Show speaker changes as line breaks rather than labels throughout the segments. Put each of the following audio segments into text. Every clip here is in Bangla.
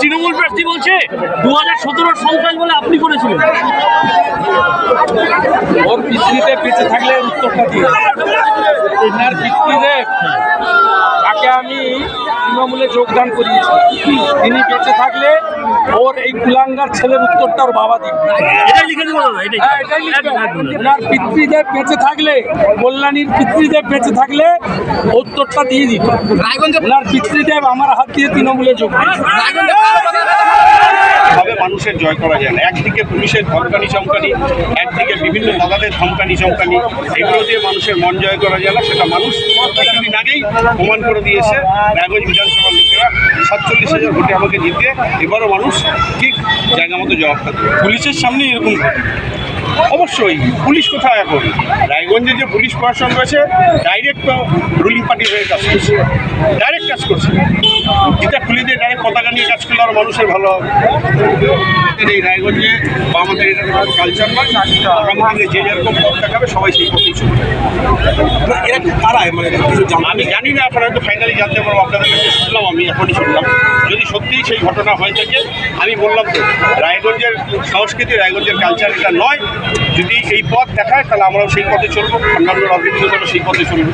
তৃণমূল প্রার্থী বলছে দু হাজার সতেরোর সন্ত্রাস বলে আপনি করেছিলেন।
ওর পিতৃতে বেঁচে থাকলে উত্তরটা দিয়ে এনার পিতৃদেব তাকে আমি তৃণমূলে যোগদান করিয়েছি তিনি বেঁচে থাকলে ওর এই কুলাঙ্গার ছেলের উত্তরটা ওর বাবা দিবে
এটাই লিখে দেবো দাদা এটাই
এটাই লিখবে।
একদম, একদম, একদম।
ওনার পিতৃদেব বেঁচে থাকলে কল্যাণীর পিতৃদেব বেঁচে থাকলে উত্তরটা দিয়ে দিত ওনার পিতৃদেব আমার হাত দিয়ে তৃণমূলে যোগ।
ভাবে মানুষের জয় করা যায়? না একদিকে পুলিশের ধমকানি চমকানি, একদিকে বিভিন্ন দাদাদের ধমকানি চমকানি, এগুলো দিয়ে মানুষের মন জয় করা যায় না, সেটা মানুষ কিছুদিন আগেই প্রমাণ করে দিয়েছে। রায়গঞ্জ বিধানসভার লোকেরা সাতচল্লিশ হাজার ভোটে আমাকে জিতে এবারও মানুষ ঠিক জায়গা মতো জবাব দেবে পুলিশের সামনে এরকম ঘটে অবশ্যই পুলিশ কোথায় এখন? রায়গঞ্জে যে পুলিশ প্রশাসন রয়েছে ডাইরেক্ট তো রুলিং পার্টির হয়ে কাজ করছে। ডাইরেক্ট কাজ করছে। যেটা খুলে দিয়ে ডাইরেক্ট পতাকা নিয়ে কাজ করলে আর মানুষের ভালো হবে। এই রায়গঞ্জে বা আমাদের এটা কালচার নয় দিনে যে যেরকম পথ দেখাবে সবাই সেই পথেই চলবে।
এরা কারায় মানে কিছু
আমি জানি না আপনারা হয়তো ফাইনালি জানতে পারব আপনাদের কাছে শুনলাম আমি এখনই শুনলাম। যদি সত্যিই সেই ঘটনা হয়ে থাকে আমি বললাম তো রায়গঞ্জের সংস্কৃতি রায়গঞ্জের কালচার এটা নয়। যদি এই পথ দেখায়, তাহলে আমরাও সেই পথে চলবো। অন্যান্য রাজনৈতিক দলও সেই পথে চলবো।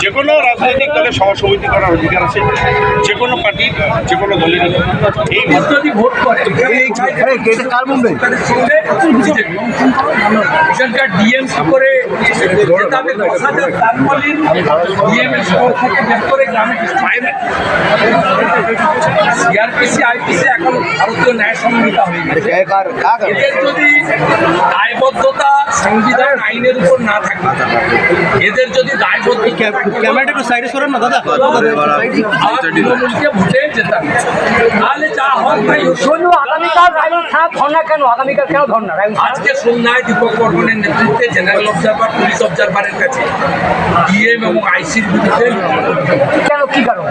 যে কোনো রাজনৈতিক দলের সভা সমিতি করার অধিকার আছে। কোনো পার্টির যে কোনো দলেরই এই
যদি ভোট করে
কার মুম্বাই
এখানকার ডিএমসি করে জেতাবে দশ হাজার তারপরে ডিএমএস থেকে বের করে গ্রামে সিআরপিসি আইপিসি এখন ভারতীয় ন্যায় সংহিতা হয়ে গেছে। এদের যদি দায়বদ্ধতা সংবিধান আইনের উপর না থাকে এদের যদি দায়বদ্ধতা
ক্যামেরাটা একটু সাইডে সরান না দাদা।
তৃণমূলকে ভোটে যেতাম তাহলে যা হয় তাই।
আগামীকাল রায়গঞ্জ ধর্না কেন? আগামীকাল কেন ধর্না
আজকে সন্ধ্যায় দীপক বর্মনের নেতৃত্বে জেনারেল অবজারভার পুলিশ অবজারভারের কাছে ডিএম এবং আইসির বিরুদ্ধে
কেন? কি কারণ?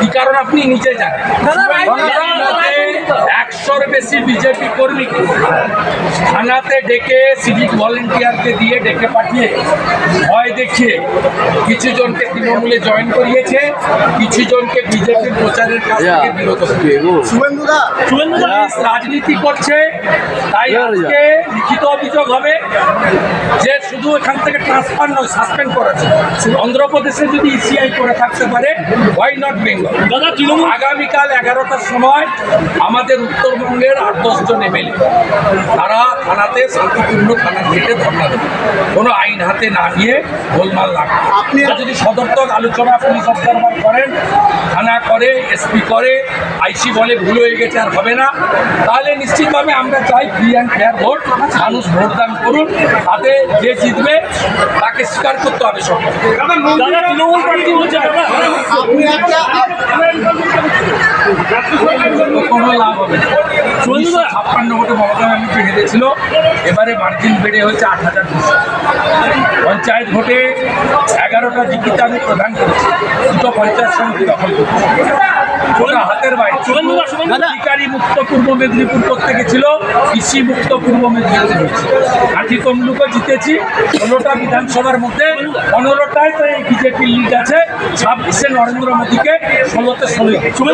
কি কারণ আপনি নিচে জানেন? একশোর বেশি বিজেপি কর্মীকে থানাতে ডেকে সিভিক ভলেন্টিয়ারকে দিয়ে ডেকে পাঠিয়ে ভয় দেখিয়ে কিছু জনকে তৃণমূলে জয়েন করিয়েছে কিছু জনকে বিজেপির প্রচারের কাছ থেকে বিরত রাজনীতি করছে তাই আজকে লিখিত অভিযোগ হবে যে শুধু এখান থেকে ট্রান্সফার নয় সাসপেন্ড করেছে। অন্ধ্রপ্রদেশে যদি ইসিআই করে থাকতে পারে হোয়াই নট বেঙ্গল
দাদা তৃণমূল
আগামীকাল এগারোটার সময় আমাদের উত্তরবঙ্গের আট দশজন এমএলএ তারা থানাতে শান্তিপূর্ণ থানা গেটে ধর্ণা দেবে কোনো আইন হাতে না নিয়ে গোলমাল না।
আপনি-
যদি সদর্থক আলোচনা পুলিশ অবজারভার করেন থানা করে এসপি করে আইসি বলে ভুল হয়ে গেছে আর হবে না তাহলে নিশ্চিতভাবে আমরা চাই ফ্রি অ্যান্ড ফেয়ার ভোট মানুষ ভোটদান করুন তাতে যে জিতবে তাকে স্বীকার করতে হবে সব
তৃণমূল প্রার্থী বলছে দাদা।
আপনি একটা
কোনো লাভ হবে উনিশশো ছাপ্পান্ন ভোটে মমতা ব্যানার্জি হেরেছিল এবারে মার্জিন বেড়ে হয়েছে আট হাজার দুশো। পঞ্চায়েত ভোটে এগারোটা জিপিতে আমি প্রধান করেছি দুটো পঞ্চায়েত সমিতি দখল করেছি। ওটা হাতের বাইরে
শুভেন্দু
মুক্ত পূর্ব মেদিনীপুর করতে ছিল কৃষি মুক্ত পূর্ব মেদিনীপুর হয়েছে কাঠি তমলুকও জিতেছি ষোলোটা বিধানসভার মধ্যে পনেরোটায় তো এই বিজেপির লিড আছে ছাব্বিশে নরেন্দ্র মোদীকে ষোলোতে ষোলো